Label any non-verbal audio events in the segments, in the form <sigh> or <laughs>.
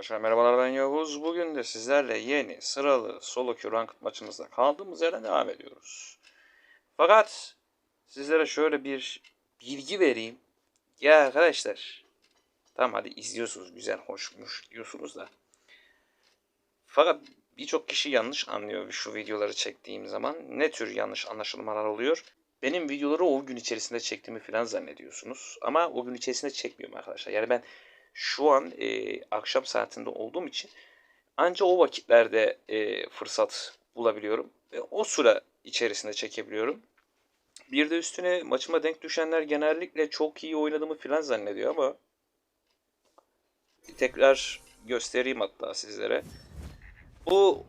Arkadaşlar merhabalar ben Yavuz. Bugün de sizlerle yeni sıralı solo queue ranked maçımızda kaldığımız yerden devam ediyoruz. Fakat sizlere şöyle bir bilgi vereyim. Ya arkadaşlar tamam hadi izliyorsunuz güzel hoşmuş diyorsunuz da. Fakat birçok kişi yanlış anlıyor şu videoları çektiğim zaman. Ne tür yanlış anlaşılmalar oluyor? Benim videoları o gün içerisinde çektiğimi falan zannediyorsunuz. Ama o gün içerisinde çekmiyorum arkadaşlar. Yani ben şu an e, akşam saatinde olduğum için anca o vakitlerde e, fırsat bulabiliyorum. Ve o süre içerisinde çekebiliyorum. Bir de üstüne maçıma denk düşenler genellikle çok iyi oynadığımı falan zannediyor ama tekrar göstereyim hatta sizlere. Bu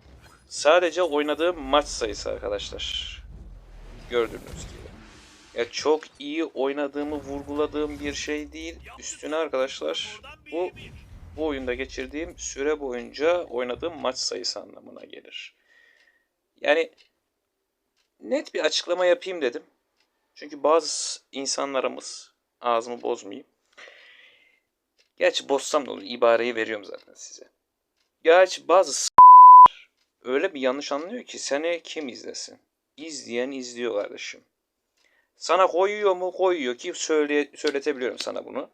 sadece oynadığım maç sayısı arkadaşlar. Gördüğünüz gibi. Ya çok iyi oynadığımı vurguladığım bir şey değil. Üstüne arkadaşlar bu bu oyunda geçirdiğim süre boyunca oynadığım maç sayısı anlamına gelir. Yani net bir açıklama yapayım dedim. Çünkü bazı insanlarımız ağzımı bozmayayım. Gerçi bozsam da olur. ibareyi veriyorum zaten size. Gerçi bazı öyle bir yanlış anlıyor ki seni kim izlesin? İzleyen izliyor kardeşim. Sana koyuyor mu? Koyuyor ki söyle, söyletebiliyorum sana bunu.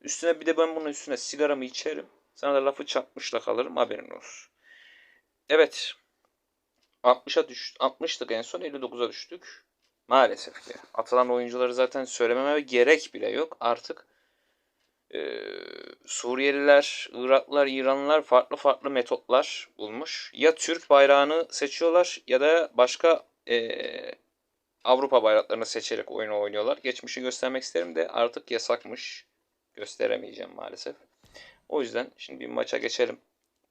Üstüne bir de ben bunun üstüne sigaramı içerim. Sana da lafı çarpmışla kalırım haberin olsun. Evet. 60'a düştük. 60'tık en son 59'a düştük. Maalesef ki. Atılan oyuncuları zaten söylememe gerek bile yok. Artık e, Suriyeliler, Iraklılar, İranlılar farklı farklı metotlar bulmuş. Ya Türk bayrağını seçiyorlar ya da başka e, Avrupa bayraklarını seçerek oyunu oynuyorlar. Geçmişi göstermek isterim de artık yasakmış. Gösteremeyeceğim maalesef. O yüzden şimdi bir maça geçelim.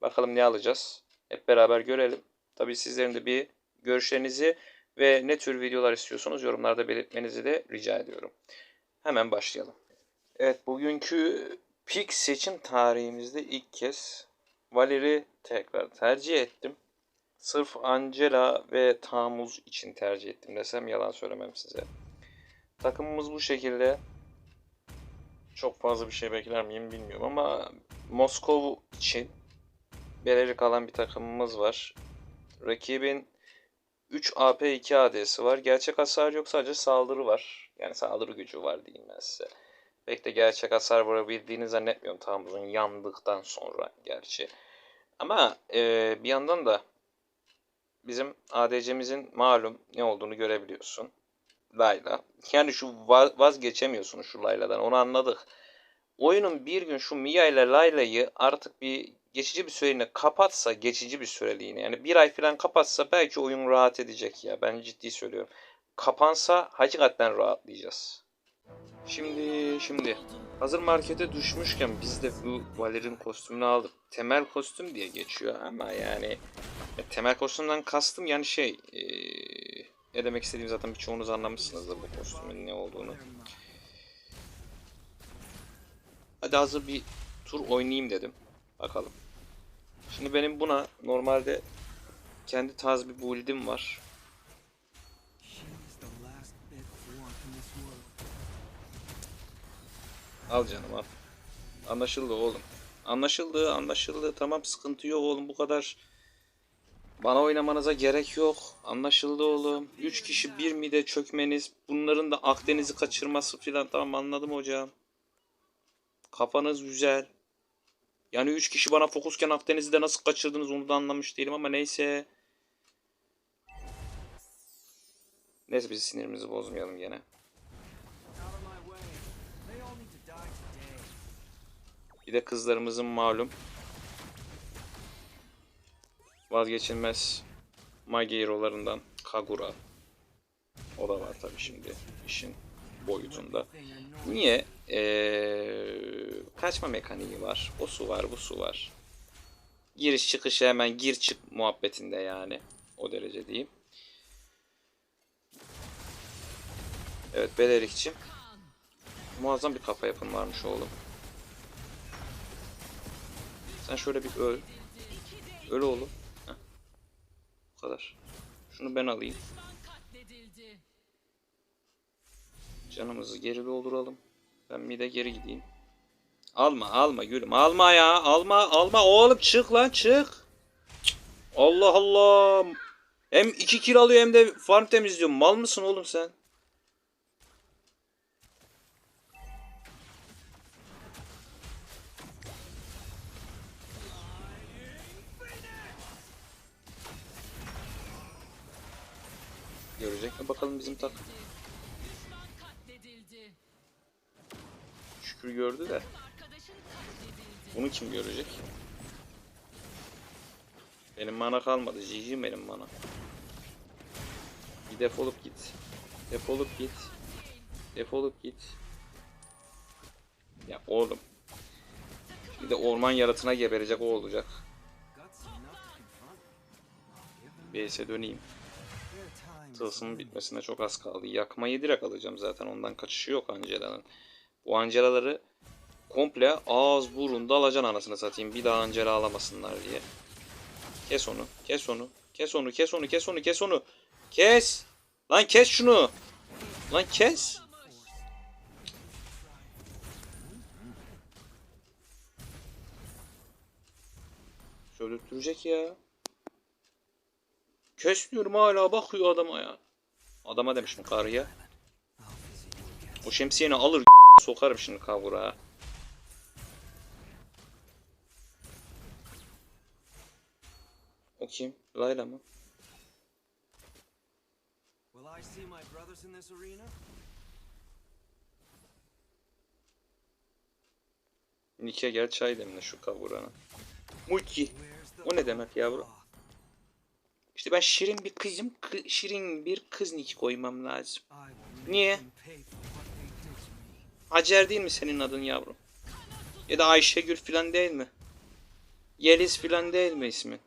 Bakalım ne alacağız. Hep beraber görelim. Tabii sizlerin de bir görüşlerinizi ve ne tür videolar istiyorsanız yorumlarda belirtmenizi de rica ediyorum. Hemen başlayalım. Evet bugünkü pik seçim tarihimizde ilk kez Valeri tekrar tercih ettim. Sırf Angela ve Tamuz için tercih ettim desem yalan söylemem size. Takımımız bu şekilde. Çok fazla bir şey bekler miyim bilmiyorum ama Moskov için belirli kalan bir takımımız var. Rakibin 3 AP 2 AD'si var. Gerçek hasar yok sadece saldırı var. Yani saldırı gücü var diyeyim ben size. Pek de gerçek hasar vurabildiğini zannetmiyorum Tamuz'un yandıktan sonra gerçi. Ama e, bir yandan da bizim ADC'mizin malum ne olduğunu görebiliyorsun. Layla. Yani şu va- vazgeçemiyorsun şu Layla'dan onu anladık. Oyunun bir gün şu Mia ile Layla'yı artık bir geçici bir süreliğine kapatsa geçici bir süreliğine yani bir ay falan kapatsa belki oyun rahat edecek ya ben ciddi söylüyorum. Kapansa hakikaten rahatlayacağız. Şimdi şimdi hazır markete düşmüşken biz de bu Valer'in kostümünü aldık. Temel kostüm diye geçiyor ama yani ya temel kostümden kastım yani şey eee, ne demek istediğimi zaten birçoğunuz anlamışsınızdır bu kostümün ne olduğunu. Hadi hazır bir tur oynayayım dedim. Bakalım. Şimdi benim buna normalde kendi tarz bir build'im var. Al canım al. Anlaşıldı oğlum. Anlaşıldı anlaşıldı. Tamam sıkıntı yok oğlum bu kadar. Bana oynamanıza gerek yok. Anlaşıldı oğlum. 3 kişi bir mide çökmeniz. Bunların da Akdeniz'i kaçırması filan. Tamam anladım hocam. Kafanız güzel. Yani 3 kişi bana fokusken Akdeniz'i de nasıl kaçırdınız onu da anlamış değilim ama neyse. Neyse biz sinirimizi bozmayalım gene. Bir de kızlarımızın malum vazgeçilmez Mage Hero'larından Kagura. O da var tabii şimdi işin boyutunda. Niye? Ee, kaçma mekaniği var. O su var, bu su var. Giriş çıkışı hemen gir çık muhabbetinde yani. O derece diyeyim. Evet Belerik'ciğim. Muazzam bir kafa yapın varmış oğlum. Sen şöyle bir öl. Öl oğlum. Kadar. Şunu ben alayım. Canımızı geri dolduralım. Ben bir de geri gideyim. Alma alma gülüm alma ya alma alma oğlum çık lan çık. Allah Allah. Hem 2 kill alıyor hem de farm temizliyor. Mal mısın oğlum sen? Görecek mi bakalım bizim takım? Şükür gördü de. Bunu kim görecek? Benim mana kalmadı. GG benim mana. Bir defolup git. Defolup git. Defolup git. Ya oğlum. Bir de orman yaratına geberecek o olacak. BS'e döneyim. Tılsımın bitmesine çok az kaldı. Yakmayı direkt alacağım zaten. Ondan kaçışı yok Angela'nın. Bu Angela'ları komple ağız burun dalacan anasını satayım. Bir daha Angela alamasınlar diye. Kes onu. Kes onu. Kes onu. Kes onu. Kes onu. Kes onu. Kes. Lan kes şunu. Lan kes. Söylütürecek ya. Kes diyorum hala bakıyor adama ya. Adama demişim karıya. O şemsiyeni alır <laughs> sokarım şimdi kavura. O kim? Layla mı? Nike gel çay demle şu kavurana. Muki. O ne demek yavrum? İşte ben şirin bir kızım, kı- şirin bir kız Niki koymam lazım. Niye? Hacer değil mi senin adın yavrum? Ya da Ayşegül filan değil mi? Yeliz filan değil mi ismin?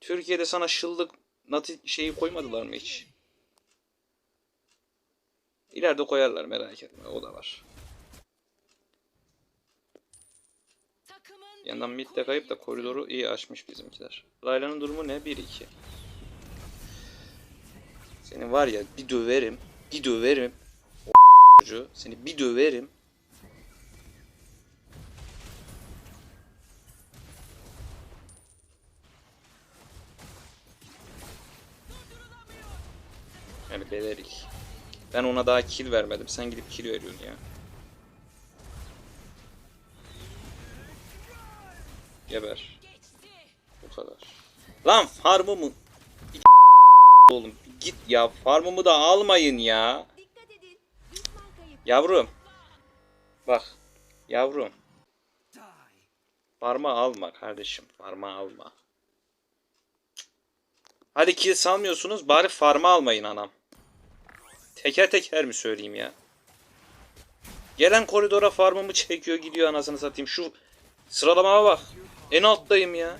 Türkiye'de sana şıllık nati şeyi koymadılar mı hiç? İleride koyarlar merak etme o da var. Takımın Bir yandan bir midde kayıp da koridoru iyi açmış bizimkiler. Layla'nın durumu ne? 1-2. Seni var ya bir döverim. Bir döverim. O çocuğu. Seni bir döverim. Yani belerik. Ben ona daha kill vermedim. Sen gidip kill veriyorsun ya. Geber. Bu kadar. Lan farmımı <laughs> oğlum git ya farmımı da almayın ya. Yavrum. Bak. Yavrum. Die. Farma alma kardeşim. Farma alma. Hadi kill salmıyorsunuz bari farma almayın anam. Teker teker mi söyleyeyim ya? Gelen koridora farmımı çekiyor gidiyor anasını satayım. Şu sıralamama bak. En alttayım ya.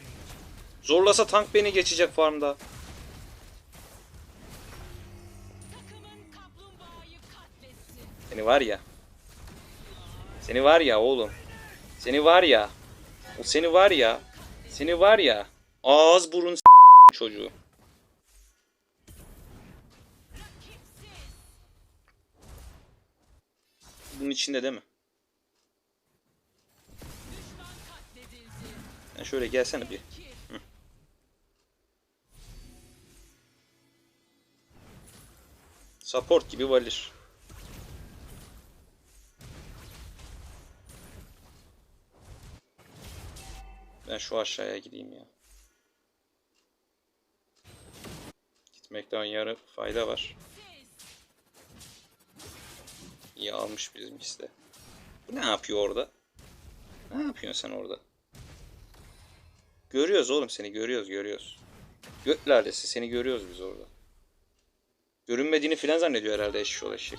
Zorlasa tank beni geçecek farmda. Seni var ya. Seni var ya oğlum. Seni var ya. O seni var ya. Seni var ya. Ağız burun çocuğu. Bunun içinde değil mi? Sen şöyle gelsene bir. Support gibi valir. Ben şu aşağıya gideyim ya. Gitmekten yarı fayda var. İyi almış bizimkisi de. Bu ne yapıyor orada? Ne yapıyorsun sen orada? Görüyoruz oğlum seni görüyoruz görüyoruz. Göt seni görüyoruz biz orada. Görünmediğini filan zannediyor herhalde eşşoğlu eşek.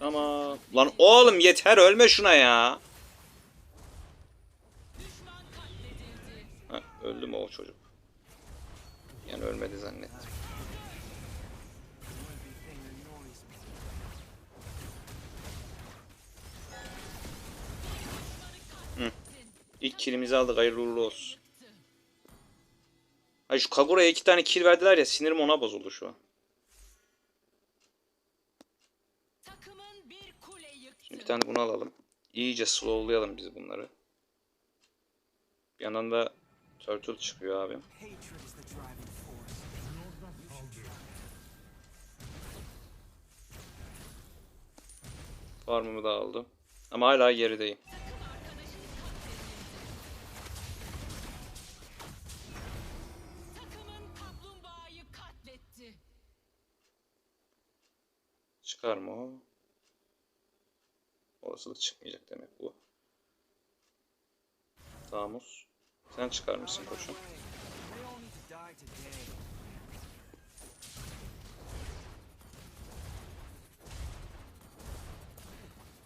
Ama lan oğlum yeter ölme şuna ya. Ha, öldü mü o çocuk? Yani ölmedi zannettim. İlk killimizi aldık hayırlı uğurlu olsun. Ay şu Kagura'ya iki tane kill verdiler ya sinirim ona bozuldu şu an. Takımın bir kule yıktı. Şimdi bir tane bunu alalım. İyice slowlayalım biz bunları. Bir yandan da Turtle çıkıyor abim. Farmımı da aldım. Ama hala gerideyim. Çıkar mı? Olasılık çıkmayacak demek bu. Tamus. Sen çıkar mısın.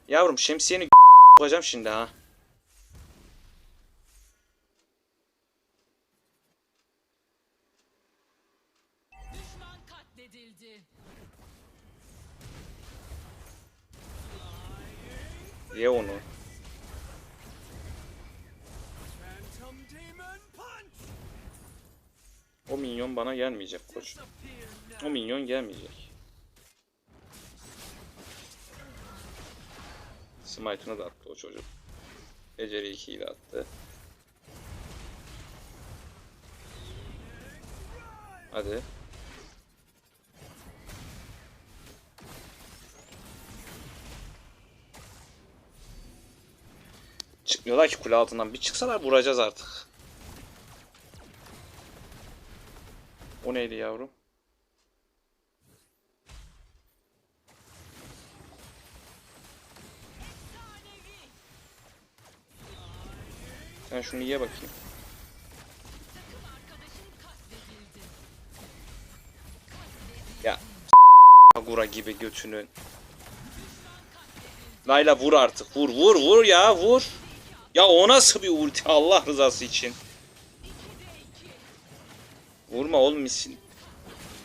Yavrum şemsiyeni <laughs> yapacağım şimdi ha. Gelmeyecek koç. O minyon gelmeyecek. Smite'ını da attı o çocuk. Beceri 2'yi de attı. Hadi. Çıkmıyorlar ki kule altından. Bir çıksalar vuracağız artık. O neydi yavrum? Sen şunu ye bakayım. Ya <laughs> Agura gibi götünün. Layla vur artık. Vur vur vur ya vur. Ya o nasıl bir ulti Allah rızası için. Vurma oğlum misin?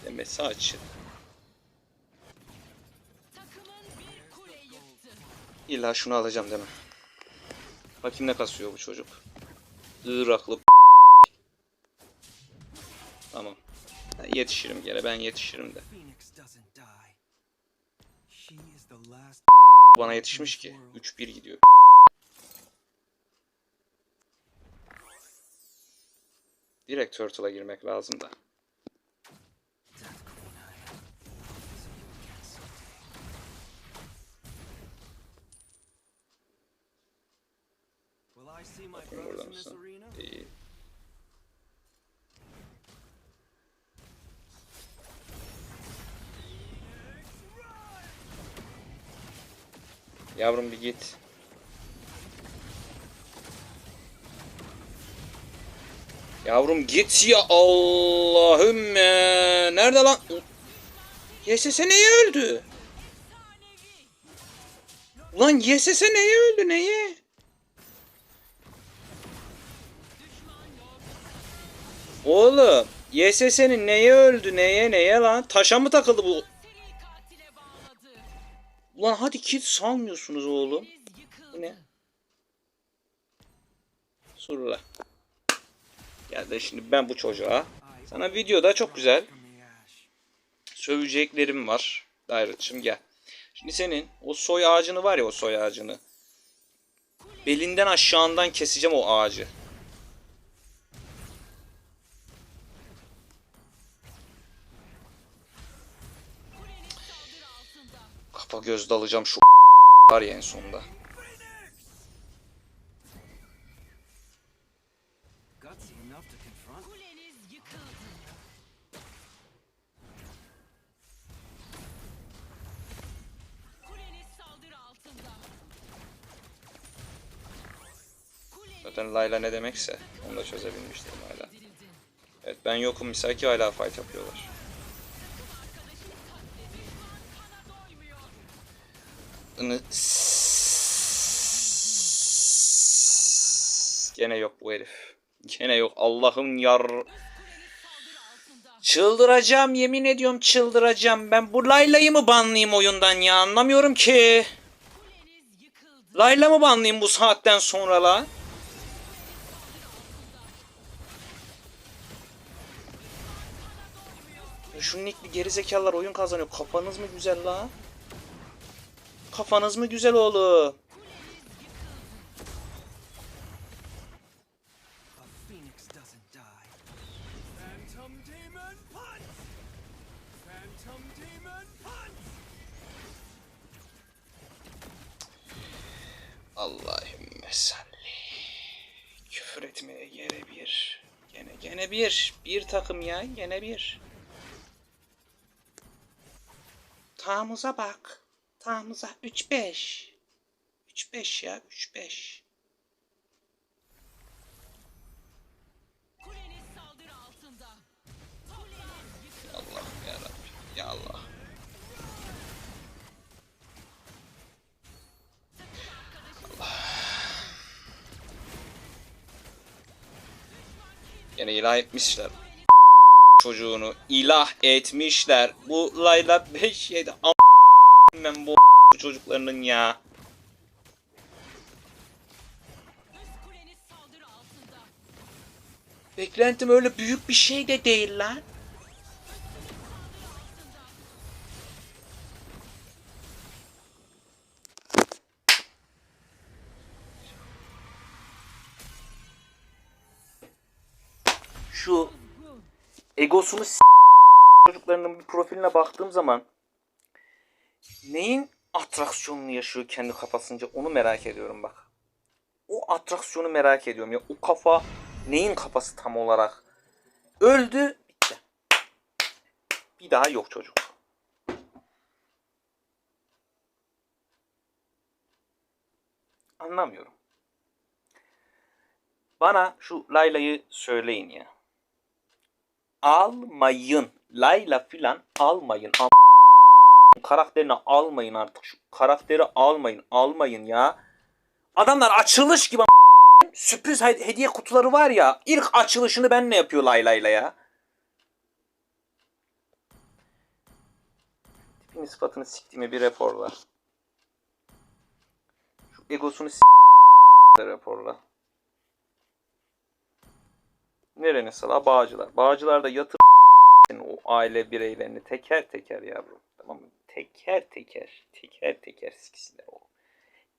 Demesi yıktı. İlla şunu alacağım deme. Bakayım ne kasıyor bu çocuk. Iraklı Tamam. Ben yetişirim gene ben yetişirim de. Bana yetişmiş ki. 3-1 gidiyor. Direkt Turtle'a girmek lazım da. Yavrum bir git. Yavrum git ya Allahümme. Nerede lan? YSS neye öldü? Ulan YSS neye öldü neye? Oğlum YSS'nin neye öldü neye neye lan? Taşa mı takıldı bu? Ulan hadi kit salmıyorsunuz oğlum. Bu ne? Surla. Gel de şimdi ben bu çocuğa. Sana videoda çok güzel söveceklerim var. Dairetçim gel. Şimdi senin o soy ağacını var ya o soy ağacını. Belinden aşağından keseceğim o ağacı. Kapa göz dalacağım şu var ya en sonunda. Zaten Layla ne demekse onu da çözebilmiştim hala. Evet ben yokum misaki hala fight yapıyorlar. Gene yok bu herif. Gene yok. Allah'ım yar. Çıldıracağım yemin ediyorum çıldıracağım. Ben bu Layla'yı mı banlayayım oyundan ya anlamıyorum ki. Layla mı banlayayım bu saatten sonra la? Şu nickli gerizekalılar oyun kazanıyor. Kafanız mı güzel la? Kafanız mı güzel oğlum? Allahümme salli. Küfür etmeye gene bir. Gene gene bir. Bir takım ya gene bir. Tağımıza bak. Tağımıza 3-5. 3-5 ya 3-5. Kuleniz saldırı altında. Kuleniz yıkıldı. Allah ya. Ya Allah. Yine ilah etmişler. Çocuğunu ilah etmişler. Bu layla 5 7 am ben bu çocuklarının ya. Beklentim öyle büyük bir şey de değil lan. Egosunu s- çocuklarının bir profiline baktığım zaman neyin atraksiyonunu yaşıyor kendi kafasınca onu merak ediyorum bak. O atraksiyonu merak ediyorum ya. O kafa neyin kafası tam olarak? Öldü. Bitti. Bir daha yok çocuk. Anlamıyorum. Bana şu Layla'yı söyleyin ya. Almayın. Layla filan almayın. Am- karakterini almayın artık. Şu karakteri almayın. Almayın ya. Adamlar açılış gibi sürpriz he- hediye kutuları var ya. İlk açılışını ben ne yapıyor Layla'yla ya? Tipini sıfatını siktiğime bir raporla. Şu egosunu s- raporla. Nerenin sala? Bağcılar. Bağcılar da yatır o aile bireylerini teker teker yavrum. Tamam mı? Teker teker. Teker teker siksinler o.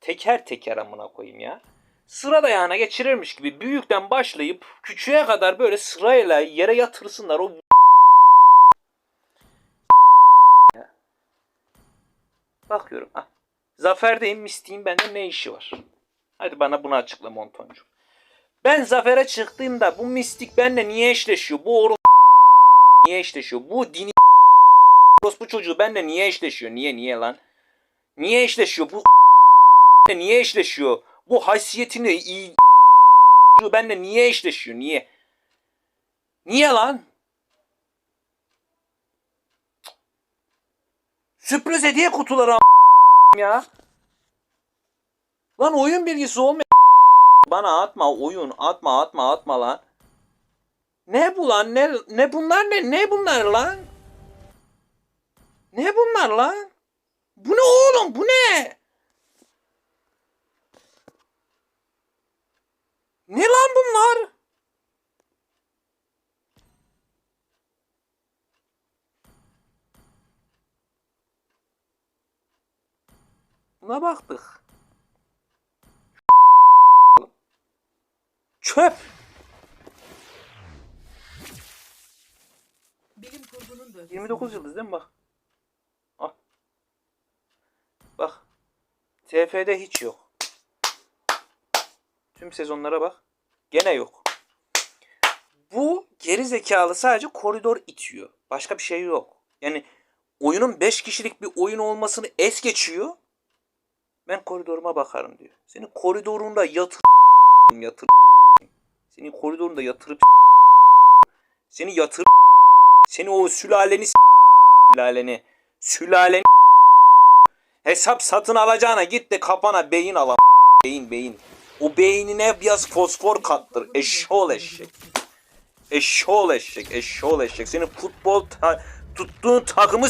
Teker teker amına koyayım ya. Sıra dayağına geçirirmiş gibi büyükten başlayıp küçüğe kadar böyle sırayla yere yatırsınlar o. Bakıyorum. Ha. Zafer'deyim mistiğin bende ne işi var? Hadi bana bunu açıkla Montoncu. Ben Zafer'e çıktığımda bu mistik benimle niye eşleşiyor? Bu oru niye eşleşiyor? Bu dini bu çocuğu benimle niye eşleşiyor? Niye niye lan? Niye eşleşiyor? Bu niye eşleşiyor? Bu haysiyetini iyi çocuğu benimle niye eşleşiyor? Niye? Niye lan? Sürpriz hediye kutuları ya. Lan oyun bilgisi olmayan bana atma oyun atma atma atma lan. Ne bu lan ne ne bunlar ne ne bunlar lan? Ne bunlar lan? Bu ne oğlum bu ne? Ne lan bunlar? Buna baktık. Çöp. Bilim kurgunun bölgesi. 29 yıldız değil mi bak? Al. Bak. TF'de hiç yok. Tüm sezonlara bak. Gene yok. Bu geri zekalı sadece koridor itiyor. Başka bir şey yok. Yani oyunun 5 kişilik bir oyun olmasını es geçiyor. Ben koridoruma bakarım diyor. Senin koridorunda yatır yatır senin koridorunda yatırıp seni yatır seni o sülaleni sülaleni sülaleni hesap satın alacağına git de kafana beyin al beyin beyin. O beynine biraz fosfor kattır. Eşşoğlu eşek. Eşşoğlu eşek. Eşşoğlu eşek. Senin futbol ta- tuttuğun takımı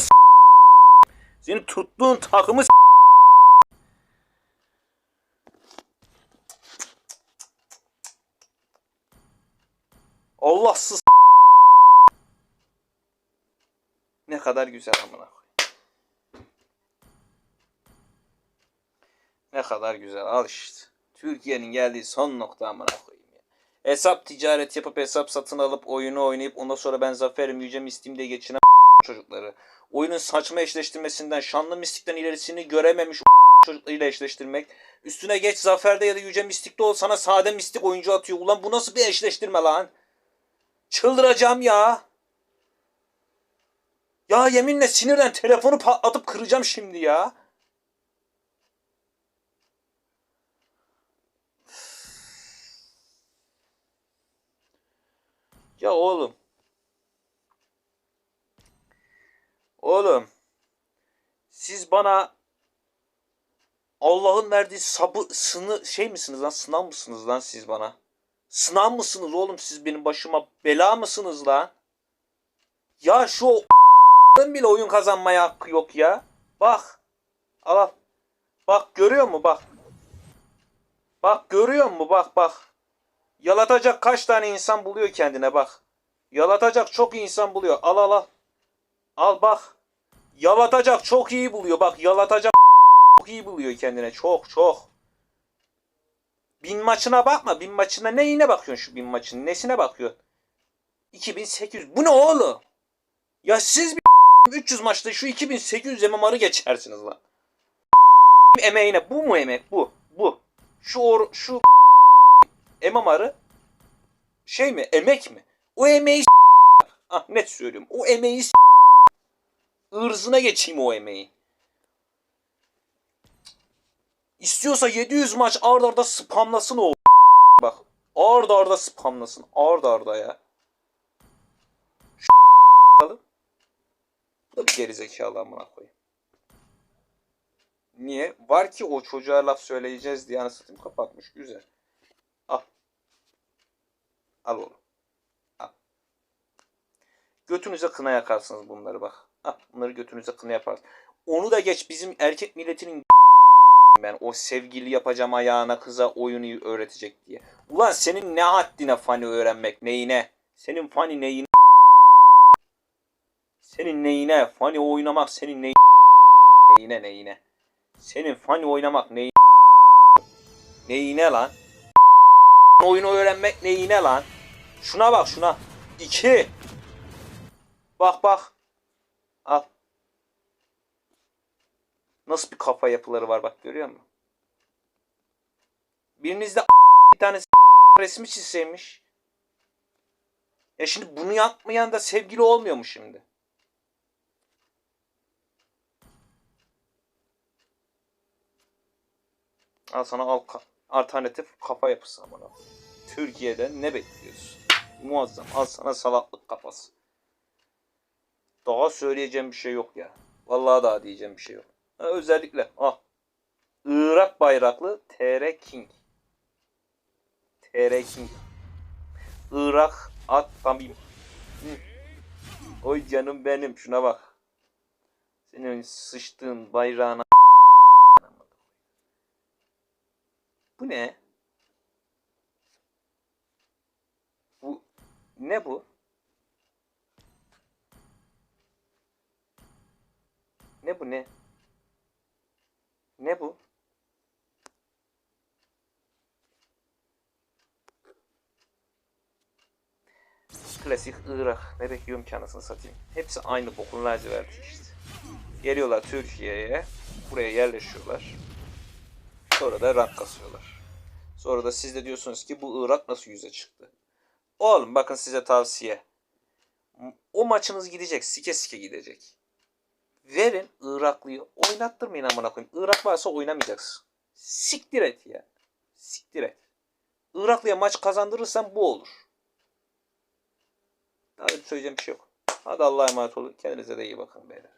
senin tuttuğun takımı Allahsız kadar güzel amına. Ne kadar güzel al işte. Türkiye'nin geldiği son nokta amına koyayım ya. Hesap ticaret yapıp hesap satın alıp oyunu oynayıp ondan sonra ben zaferim yüce mistim diye geçinen <laughs> çocukları. Oyunun saçma eşleştirmesinden şanlı mistikten ilerisini görememiş <laughs> çocuklarıyla eşleştirmek. Üstüne geç zaferde ya da yüce mistikte ol sana sade mistik oyuncu atıyor. Ulan bu nasıl bir eşleştirme lan? Çıldıracağım ya. Ya yeminle sinirden telefonu patlatıp kıracağım şimdi ya. Ya oğlum. Oğlum. Siz bana Allah'ın verdiği sabı sını şey misiniz lan? Sınav mısınız lan siz bana? Sınav mısınız oğlum siz benim başıma bela mısınız lan? Ya şu bile oyun kazanmaya hakkı yok ya. Bak. Al al. Bak görüyor mu bak. Bak görüyor mu bak bak. Yalatacak kaç tane insan buluyor kendine bak. Yalatacak çok insan buluyor. Al al al. Al bak. Yalatacak çok iyi buluyor. Bak yalatacak çok iyi buluyor kendine. Çok çok. Bin maçına bakma. Bin maçına neyine bakıyorsun şu bin maçın? Nesine bakıyorsun? 2800. Bu ne oğlum? Ya siz bir <laughs> 300 maçta şu 2800 MMR'ı geçersiniz lan. <laughs> Emeğine bu mu emek? Bu. Bu. Şu or, şu <laughs> MMR'ı şey mi? Emek mi? O emeği ah net söylüyorum. O emeği ırzına geçeyim o emeği. İstiyorsa 700 maç ard arda spamlasın o bak. Ard arda spamlasın. Ard arda ya. Şu da bir gerizekalı amına koyayım. Niye? Var ki o çocuğa laf söyleyeceğiz diye anasını kapatmış. Güzel. Al. Al oğlum. Al. Götünüze kına yakarsınız bunları bak. Al bunları götünüze kına yaparsınız. Onu da geç bizim erkek milletinin ben o sevgili yapacağım ayağına kıza oyunu öğretecek diye. Ulan senin ne haddine fani öğrenmek neyine? Senin fani neyine? Senin neyine? Fani oynamak senin neyine? Neyine neyine? Senin fani oynamak neyine? Neyine lan? Oyunu öğrenmek neyine lan? Şuna bak şuna. İki. Bak bak. Al. Nasıl bir kafa yapıları var bak görüyor musun? Birinizde bir tane resmi çizseymiş. Ya şimdi bunu yapmayan da sevgili olmuyor mu şimdi? Al sana al alternatif kafa yapısı amına. Türkiye'de ne bekliyorsun? Muazzam. Al sana salaklık kafası. Daha söyleyeceğim bir şey yok ya. Vallahi daha diyeceğim bir şey yok. Özellikle ah. Irak bayraklı TR King. TR King. Irak at tamim. Oy canım benim şuna bak. Senin sıçtığın bayrağına Bu ne? Bu ne bu? Ne bu? Ne bu? Klasik Irak. Ne bekliyorum ki anasını satayım. Hepsi aynı bokun laciverti işte. Geliyorlar Türkiye'ye. Buraya yerleşiyorlar. Sonra da rank kasıyorlar. Sonra da siz de diyorsunuz ki bu Irak nasıl yüze çıktı? Oğlum bakın size tavsiye. O maçınız gidecek. Sike sike gidecek. Verin Iraklıyı. Oynattırmayın amına koyayım. Irak varsa oynamayacaksın. Siktir et ya. Siktir et. Iraklı'ya maç kazandırırsan bu olur. Daha söyleyeceğim bir şey yok. Hadi Allah'a emanet olun. Kendinize de iyi bakın beyler.